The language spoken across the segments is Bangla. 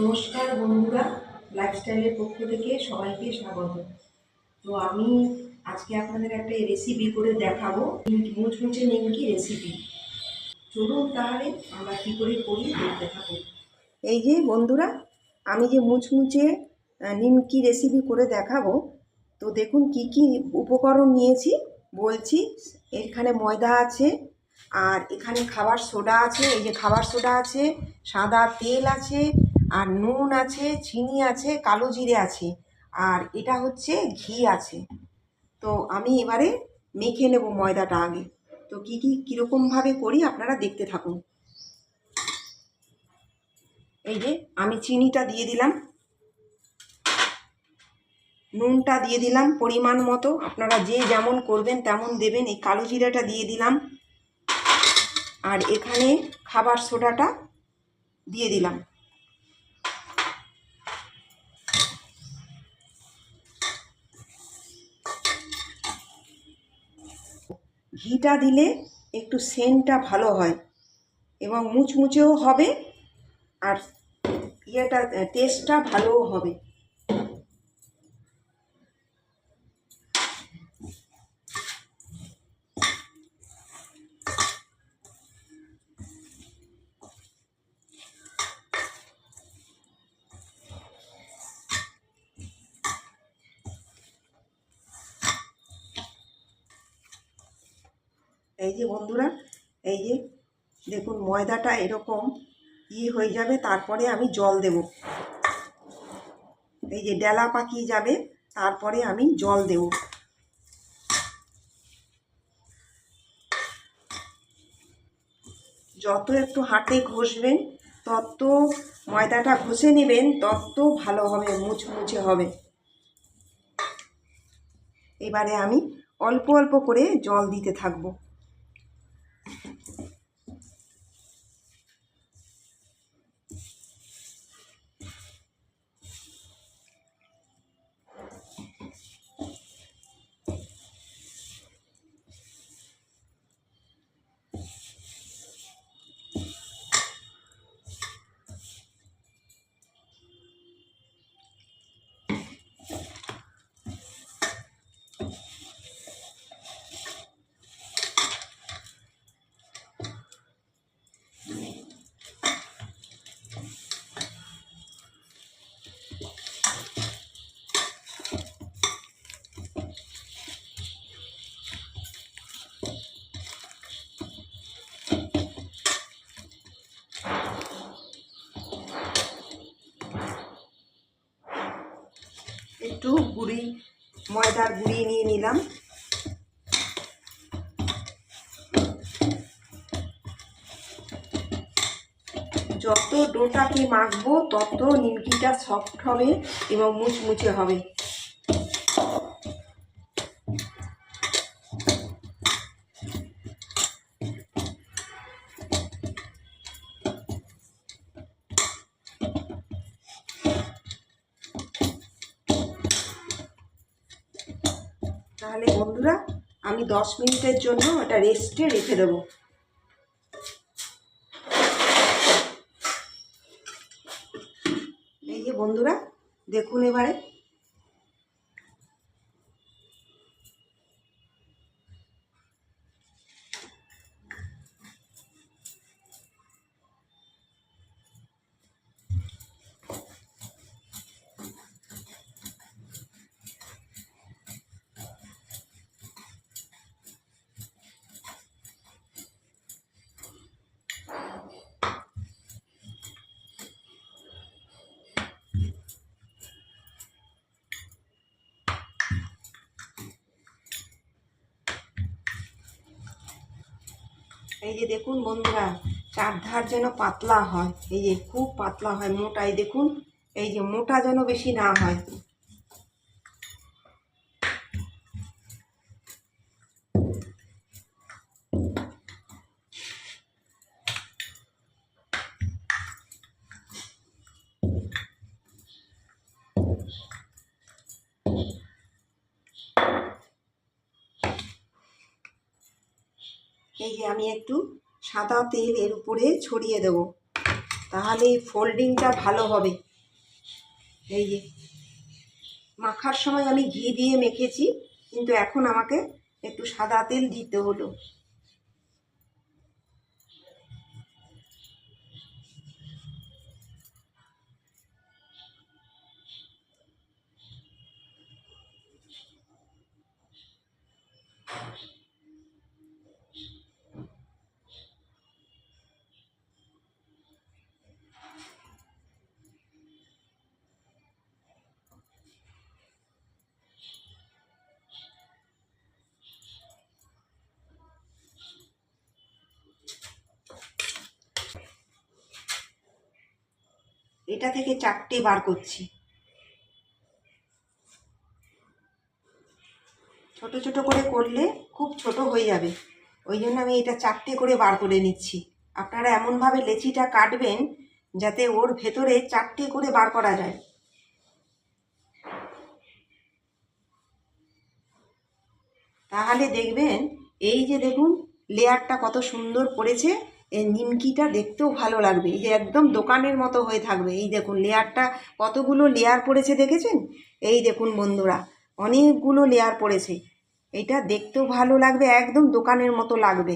নমস্কার বন্ধুরা লাইফস্টাইলের পক্ষ থেকে সবাইকে স্বাগত। তো আমি আজকে আপনাদের একটা রেসিপি করে দেখাবো। মুচমুচে নিমকি রেসিপি চলুন তাহলে আমরা কী করে করি দেখতে এই যে বন্ধুরা, আমি যে মুচমুচে নিমকি রেসিপি করে দেখাবো, তো দেখুন কি কি উপকরণ নিয়েছি। বলছি, এখানে ময়দা আছে, আর এখানে খাবার সোডা আছে, এই যে খাবার সোডা আছে, সাদা তেল আছে আর নুন আছে, চিনি আছে, কালো জিরে আছে। আর এটা হচ্ছে ঘি আছে। তো আমি এবারে মেখে নেব ময়দাটা আগে। তো কী কী কীরকমভাবে করি আপনারা দেখতে থাকুন। এই যে আমি চিনিটা দিয়ে দিলাম। নুনটা দিয়ে দিলাম পরিমাণ মতো। আপনারা যে যেমন করবেন তেমন দেবেন। এই কালো জিরাটা দিয়ে দিলাম। আর এখানে খাবার সোডাটা দিয়ে দিলাম। ঘিটা দিলে একটু সেন্টটা ভালো হয় এবং মুচমুচেও হবে আর ইয়েটা টেস্টটা ভালোও হবে। এই যে বন্ধুরা, এই যে দেখুন ময়দাটা এরকম ই হয়ে যাবে, তারপরে আমি জল দেব। এই যে ডেলা পাকিয়ে যাবে, তারপরে আমি জল দেব। যত একটু হাতে ঘষবেন, তত ময়দাটা ঘষে নেবেন, তত ভালো হবে, মুচমুচে হবে। এবারে আমি অল্প অল্প করে জল দিতে থাকব। একটু গুঁড়ি, ময়দার গুঁড়ি নিয়ে নিলাম। যত ডোটাকে মাখবো, তত নিমকিটা সফট হবে এবং মুচমুচে হবে। তাহলে বন্ধুরা, আমি দশ মিনিটের জন্য ওটা রেস্টে রেখে দেবো। এই যে বন্ধুরা, দেখুন এবারে। এই যে দেখুন বন্ধুরা, চারধার যেন পাতলা হয়। এই যে খুব পাতলা হয় মোটাই দেখুন, এই যে মোটা যেন বেশি না হয়। এই যে আমি একটু সাদা তেল এর উপরে ছড়িয়ে দেব। তাহলে এই ফোল্ডিংটা ভালো হবে। এই যে মাখার সময় আমি ঘি দিয়ে মেখেছি, কিন্তু এখন আমাকে একটু সাদা তেল দিতে হলো। এটা থেকে চারটে বার করছি। ছোট ছোট করে করলে খুব ছোট হয়ে যাবে। ওই জন্য আমি এটা চারটে করে বার করে নিচ্ছি। আপনারা এমনভাবে লেচিটা কাটবেন যাতে ওর ভেতরে চারটে করে বার করা যায়। তাহলে দেখবেন, এই যে দেখুন, লেয়ারটা কত সুন্দর পড়েছে। নিমকিটা দেখতেও ভালো লাগবে। এই যে একদম দোকানের মতো হয়ে থাকবে। এই দেখুন, লেয়ারটা কতগুলো লেয়ার পড়েছে দেখেছেন? এই দেখুন বন্ধুরা, অনেকগুলো লেয়ার পড়েছে। এটা দেখতেও ভালো লাগবে, একদম দোকানের মতো লাগবে।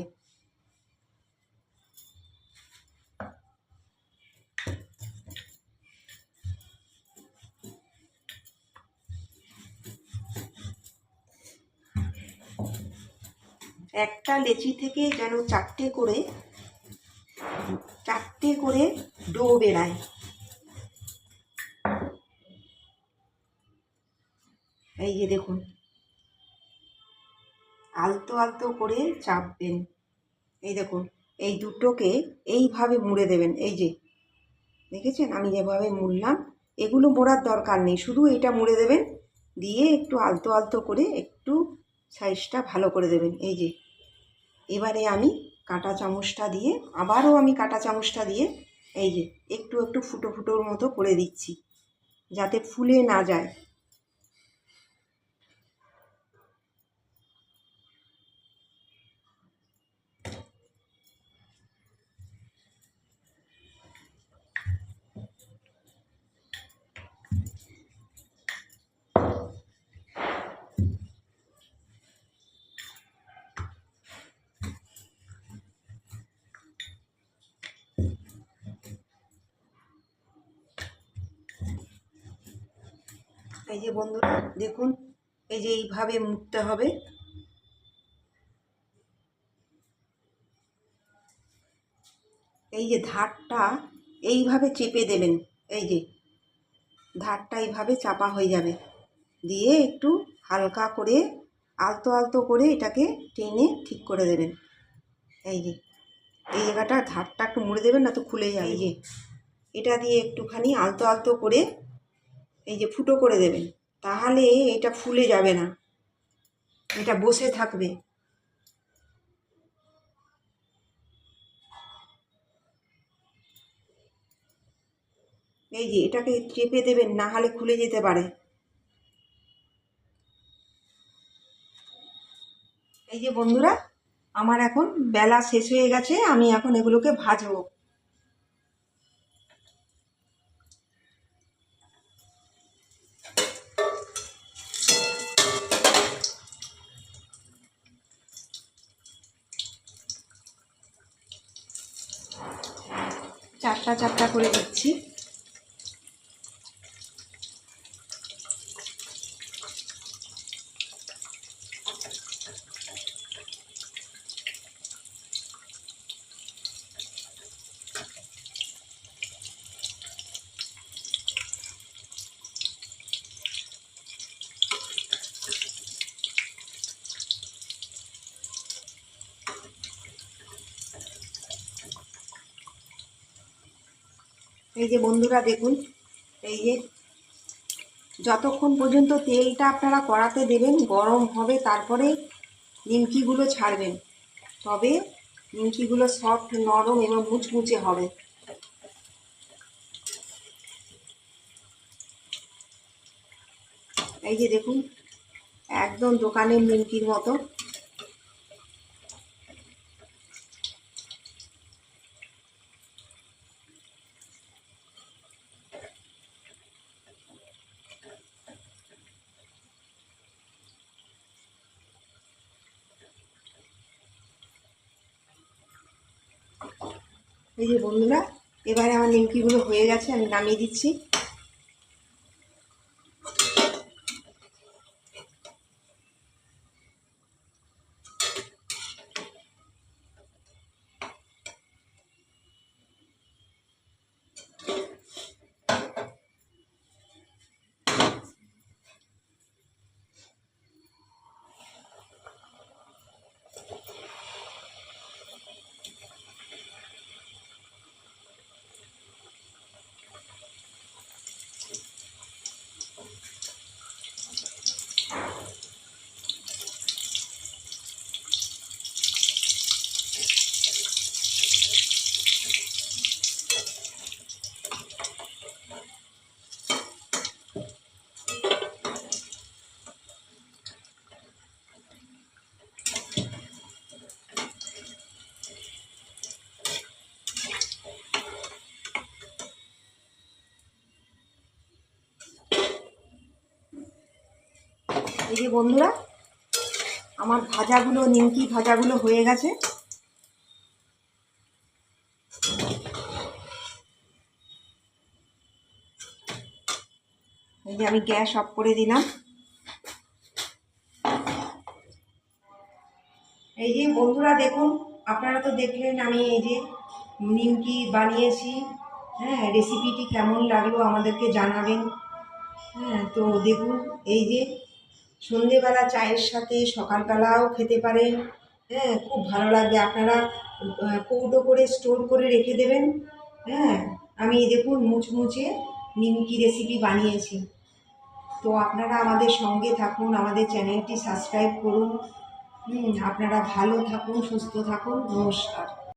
একটা লেচি থেকে যেন চারটে করে চারটে করে ডো বেরায় এই যে দেখুন, আলতো আলতো করে চাপবেন। এই দেখুন, এই দুটোকে এইভাবে মুড়ে দেবেন। এই যে, দেখেছেন? আমি যেভাবে মুড়লাম, এগুলো মোড়ার দরকার নেই। শুধু এটা মুড়ে দেবেন, দিয়ে একটু আলতো আলতো করে একটু সাইজটা ভালো করে দেবেন। এই যে, এবারে আমি কাঁটা চামচটা দিয়ে, আবারও আমি কাটা চামচটা দিয়ে এই যে একটু একটু ফুটো ফুটোর মতো করে দিচ্ছি, যাতে ফুলে না যায়। এই যে বন্ধুরা, দেখুন, এই যে এইভাবে মুড়তে হবে। এই যে ধারটা এইভাবে চেপে দেবেন, এই যে ধারটা এইভাবে চাপা হয়ে যাবে। দিয়ে একটু হালকা করে, আলতো আলতো করে এটাকে টেনে ঠিক করে দেবেন। এই যে, এই জায়গাটা ধারটা একটু মুড়ে দেবেন না তো খুলে যায় এই যে, এটা দিয়ে একটুখানি আলতো আলতো করে এই যে ফুটো করে দেবেন তাহলে এটা ফুলে যাবে না। এটা বসে থাকবে। এই যে এটাকে চেপে দেবেন, না হলে খুলে যেতে পারে। এই যে বন্ধুরা, আমার এখন বেলা শেষ হয়ে গেছে, আমি এখন এগুলোকে ভাজবো। চারটা চাপটা করে দিচ্ছি। এই যে বন্ধুরা দেখুন, এই যে যতক্ষণ পর্যন্ত তেলটা আপনারা কড়াতে দেবেন, গরম হবে, তারপরে নিমকিগুলো ছাড়বেন। তবে নিমকিগুলো সফট, নরম এবং মুচমুচে হবে। এই যে দেখুন, একদম দোকানের নিমকির মতো। এই যে বন্ধুরা এবারে আমার নিমকিগুলো হয়ে গেছে আমি নামিয়ে দিচ্ছি। এই যে বন্ধুরা, আমার ভাজাগুলো, নিমকি ভাজাগুলো হয়ে গেছে। এই যে আমি গ্যাস অফ করে দিলাম। এই যে বন্ধুরা, দেখুন, আপনারা তো দেখলেন আমি এই যে নিমকি বানিয়েছি। হ্যাঁ রেসিপিটি কেমন লাগল আমাদেরকে জানাবেন। হ্যাঁ তো দেখুন, এই যে সন্ধেবেলা চায়ের সাথে সকালবেলাও খেতে পারেন। হ্যাঁ খুব ভালো লাগবে। আপনারা কৌটো করে স্টোর করে রেখে দেবেন। হ্যাঁ আমি দেখুন মুচমুচে নিমকি রেসিপি বানিয়েছি। তো আপনারা আমাদের সঙ্গে থাকুন, আমাদের চ্যানেলটি সাবস্ক্রাইব করুন। আপনারা ভালো থাকুন, সুস্থ থাকুন। নমস্কার।